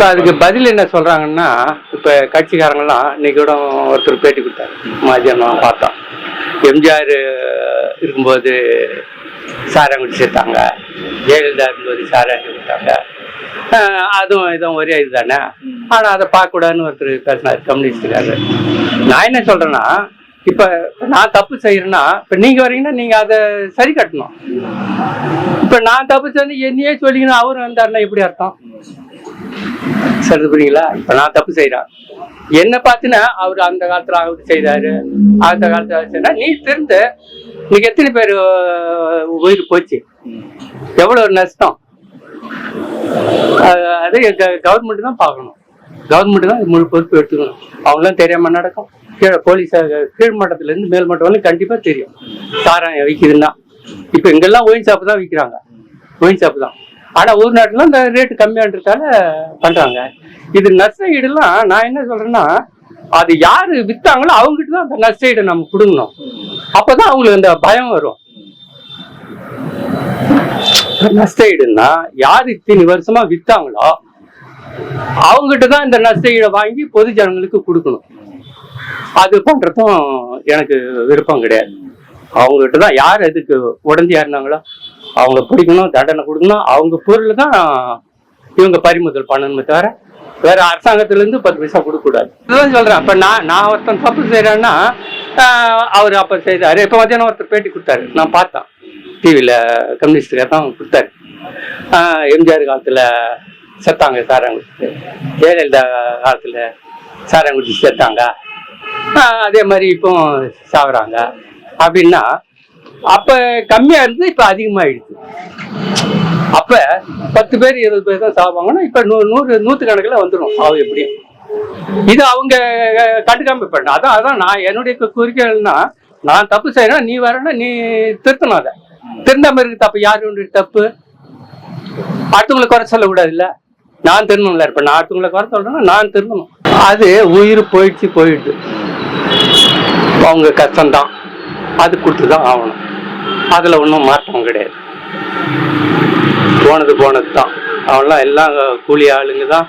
இப்போ அதுக்கு பதில் என்ன சொல்றாங்கன்னா இப்போ கட்சிக்காரங்கெல்லாம் இன்னைக்கு கூட ஒருத்தர் பேட்டி கொடுத்தாரு. மதியானம் பார்த்தோம் எம்ஜிஆர் இருக்கும்போது சாராங்குடி சேர்த்தாங்க. ஜெயலலிதா இருக்கும்போது சாராங்குடி கொடுத்தாங்க. அதுவும் இதுவும் ஒரே இதுதானே? ஆனால் அதை பார்க்கக்கூடாதுன்னு ஒருத்தர் பேசினார். கம்யூனிஸ்டுக்காரு நான் என்ன சொல்றேன்னா இப்போ நான் தப்பு செய்யறேன்னா இப்போ நீங்கள் வரீங்கன்னா நீங்கள் அதை சரி கட்டணும். இப்போ நான் தப்பு செஞ்சு என்னையே சொல்லிக்கணும் அவரும் வந்தாருன்னா எப்படி அர்த்தம்? சரி புரியுங்களா இப்ப நான் தப்பு செய்யறேன் என்ன பார்த்துன்னா அவர் அந்த காலத்துல அவர் செய்தாரு. அந்த காலத்துல அவர் நீ திருந்து இன்னைக்கு எத்தனை பேர் உயிர் போச்சு? எவ்வளவு ஒரு நஷ்டம்? அது கவர்மெண்ட் தான் பார்க்கணும். கவர்மெண்ட் தான் முழு பொறுப்பு எடுத்துக்கணும். அவங்களாம் தெரியாம நடக்கும். கீழே போலீஸ் கீழ் மட்டத்துல இருந்து மேல் மட்டம் வந்து கண்டிப்பா தெரியும். சாராயம் விற்கிதுன்னா இப்ப இங்கெல்லாம் ஒயின் சாப்பு தான் விற்கிறாங்க ஒயின் சாப்பு தான். ஆனா உள்நாட்டுல இந்த ரேட்டு கம்மியான்றதால பண்றாங்க. இது நஷ்ட நான் என்ன சொல்றேன்னா அது யாரு வித்தாங்களோ அவங்ககிட்ட தான் அந்த நஷ்ட ஈடை நம்ம கொடுக்கணும். அப்பதான் அவங்களுக்கு அந்த பயம் வரும். நஷ்ட ஈடுன்னா யாரு இத்தனை வருஷமா வித்தாங்களோ அவங்ககிட்ட தான் இந்த நஷ்ட ஈடை வாங்கி பொது ஜனங்களுக்கு கொடுக்கணும். அது பண்றதும் எனக்கு விருப்பம் கிடையாது. அவங்ககிட்ட தான் யார் எதுக்கு உடந்தியா இருந்தாங்களோ அவங்க பிடிக்கணும் தண்டனை கொடுக்கணும். அவங்க பொருள் தான் இவங்க பறிமுதல் பண்ணணுமே தவிர வேற அரசாங்கத்திலேருந்து பத்து பைசா கொடுக்கக்கூடாது. இதுதான் சொல்கிறேன் அப்போ நான் நான் ஒருத்தன் தப்பு செய்கிறேன்னா அவர் அப்போ செய்தாரு. இப்போ மத்தியானம் ஒருத்தர் பேட்டி கொடுத்தாரு. நான் பார்த்தேன். டிவியில் கம்யூனிஸ்டுக்காக தான் கொடுத்தாரு. எம்ஜிஆர் காலத்தில் செத்தாங்க சாராங்குடிச்சு. ஜெயலலிதா காலத்தில் சாராங்குடி செத்தாங்க. அதே மாதிரி இப்போ சாகுறாங்க. அப்படின்னா அப்ப கம்மியா இருந்து இப்ப அதிகமாயிடுச்சு. அப்ப பத்து பேர் இருபது பேர் தான் சாவாங்கன்னா இப்ப நூறு நூறு நூத்து கணக்குல வந்துடும் சாவு எப்படியும் இது அவங்க கண்டுக்காம அதான் அதான் நான் என்னுடைய குறிக்கோள்னா நான் தப்பு செய்யறேன் நீ வரேன்னா நீ திருத்தணும் அதை. திருந்தாம இருக்கு தப்பு. யாரு தப்பு? அடுத்தவங்களை குறை சொல்லக்கூடாது இல்லை நான் திருந்தணும்ல. இப்ப நான் அடுத்தவங்களை குறை சொல்றேன்னா நான் திருந்தணும். அது உயிர் போயிடுச்சு போயிடுது. அவங்க கஷ்டம்தான். அது கொடுத்து தான் ஆகணும். அதுல ஒன்றும் மாற்றம் கிடையாது. போனது போனது தான் அவன்லாம் எல்லாம் கூலி ஆளுங்க தான்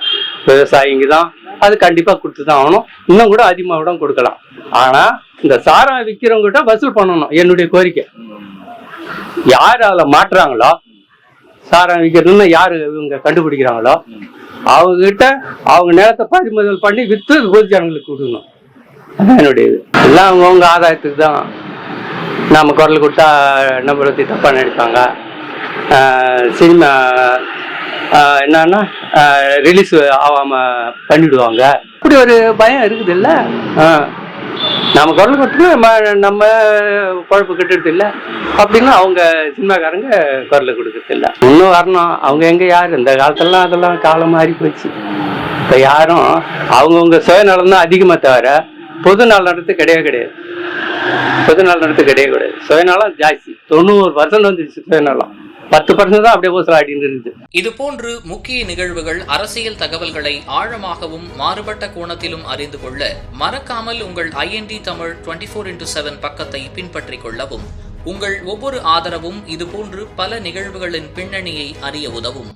விவசாயிங்க தான் அது கண்டிப்பா கொடுத்து தான் ஆகணும். இன்னும் கூட அதிகமாக கூட கொடுக்கலாம். ஆனா இந்த சாரம் விற்கிறவங்க கிட்ட வசூல் பண்ணணும் என்னுடைய கோரிக்கை. யார் அதில் மாட்டுறாங்களோ சாரம் விற்கிறதுன்னு யாரு இவங்க கண்டுபிடிக்கிறாங்களோ அவங்க கிட்ட அவங்க நிலத்தை பறிமுதல் பண்ணி விற்று பொது ஜனங்களுக்கு கொடுக்கணும். அதான் என்னுடைய இது. எல்லாம் அவங்கவுங்க ஆதாயத்துக்கு தான் நாம குரல் கொடுத்தா நம்மளை பற்றி தப்பாக நினைப்பாங்க? சினிமா என்னன்னா ரிலீஸ் ஆகாம பண்ணிடுவாங்க. இப்படி ஒரு பயம் இருக்குது இல்ல நம்ம குரல் கொடுத்து நம்ம குழப்பு கட்டுறது இல்ல? அப்படின்னா அவங்க சினிமாக்காரங்க குரல் கொடுக்கறது இல்ல. இன்னும் வரணும். அவங்க எங்க யாரு? இந்த காலத்துலலாம் அதெல்லாம் காலம் மாறி போச்சு. இப்ப யாரும் அவங்கவுங்க சுயநலம் தான் அதிகமா தவிர பொது நலனத்து கிடையவே கிடையாது. சொந்த நாள் நடத்து கிடையவே கிடையாது. சுயநலம் ஜாஸ்தி. தொண்ணூறு பர்சன்ட் வந்துருச்சு சுயநலம். பத்து பர்சன்ட் தான் அப்படியே ஊசல் ஆடிட்டு இது போன்று முக்கிய நிகழ்வுகள் அரசியல் தகவல்களை ஆழமாகவும் மாறுபட்ட கோணத்திலும் அறிந்து கொள்ள மறக்காமல் உங்கள் IND Tamil twenty four into seven பக்கத்தை பின்பற்றிக் கொள்ளவும் உங்கள் ஒவ்வொரு ஆதரவும் இதுபோன்று பல நிகழ்வுகளின் பின்னணியை அறிய உதவும்.